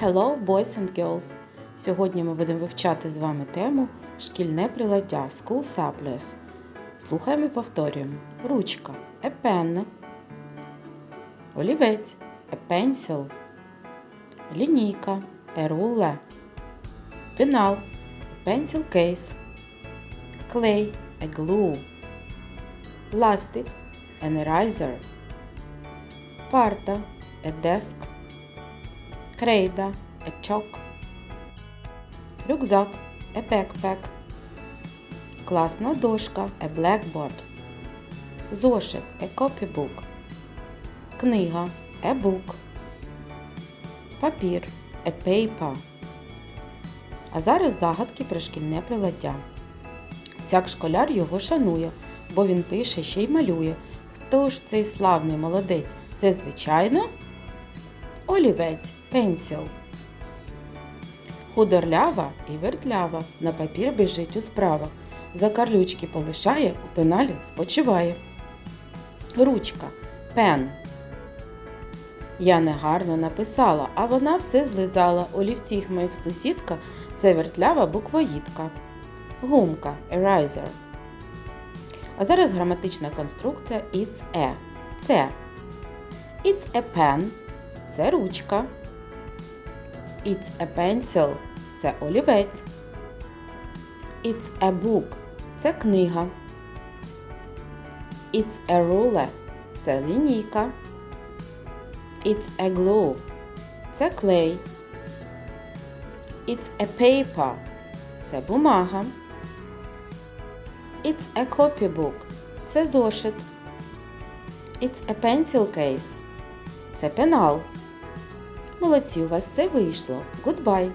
Hello, boys and girls! Сьогодні ми будемо вивчати з вами тему шкільне приладдя School Supplies. Слухаємо і повторюємо. Ручка a pen. Олівець a pencil. Лінійка a ruler. Пенал a pencil case. Clay a glue. Ластик an eraser. Парта a desk. Крейда a chalk. Рюкзак a backpack. Класна дошка a blackboard. Зошит a copybook. Книга a book. Папір a paper. А зараз загадки про шкільне приладдя. Всяк школяр його шанує, бо він пише ще й малює. Хто ж цей славний молодець? Це, звичайно, олівець, пенсіл. Худорлява і вертлява, на папір біжить у справах. За карлючки полишає, у пеналі спочиває. Ручка, пен. Я негарно написала, а вона все злизала. Олівці хмив сусідка, це вертлява буквоїдка. Гумка, eraser. А зараз граматична конструкція it's a. Це. It's a pen. Це ручка. It's a pencil. Це олівець. It's a book. Це книга. It's a ruler. Це лінійка. It's a glue. Це клей. It's a paper. Це бумага. It's a copybook. Це зошит. It's a pencil case. Це пенал. Молодці, у вас все вийшло. Goodbye!